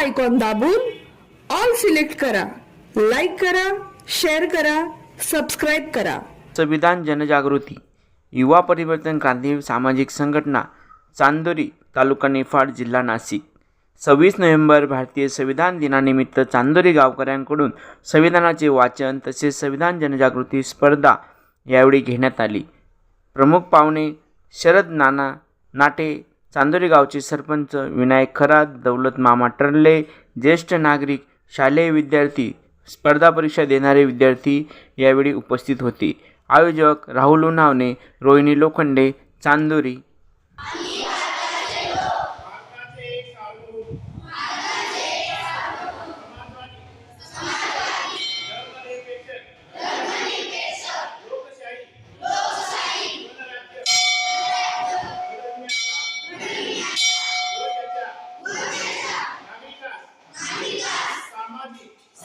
Icon दाबून all select करा. Like करा शेअर करा सबस्क्राईब करा. संविधान जनजागृती युवा परिवर्तन क्रांती सामाजिक संघटना चांदोरी तालुका निफाड जिल्हा नाशिक. सव्वीस नोव्हेंबर भारतीय संविधान दिनानिमित्त चांदोरी गावकऱ्यांकडून संविधानाचे वाचन तसेच संविधान जनजागृती स्पर्धा यावेळी घेण्यात आली. प्रमुख पाहुणे शरद नाना नाटे चांदोरी गावचे सरपंच विनायक खरात दौलत मामा टर्ले ज्येष्ठ नागरिक शालेय विद्यार्थी स्पर्धा परीक्षा देणारे विद्यार्थी यावेळी उपस्थित होते. आयोजक Rahul Unhavane Rohini Lokhande Chandori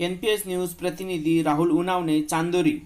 NPS N P S news प्रतिनिधी राहुल उनावणे चांदोरी.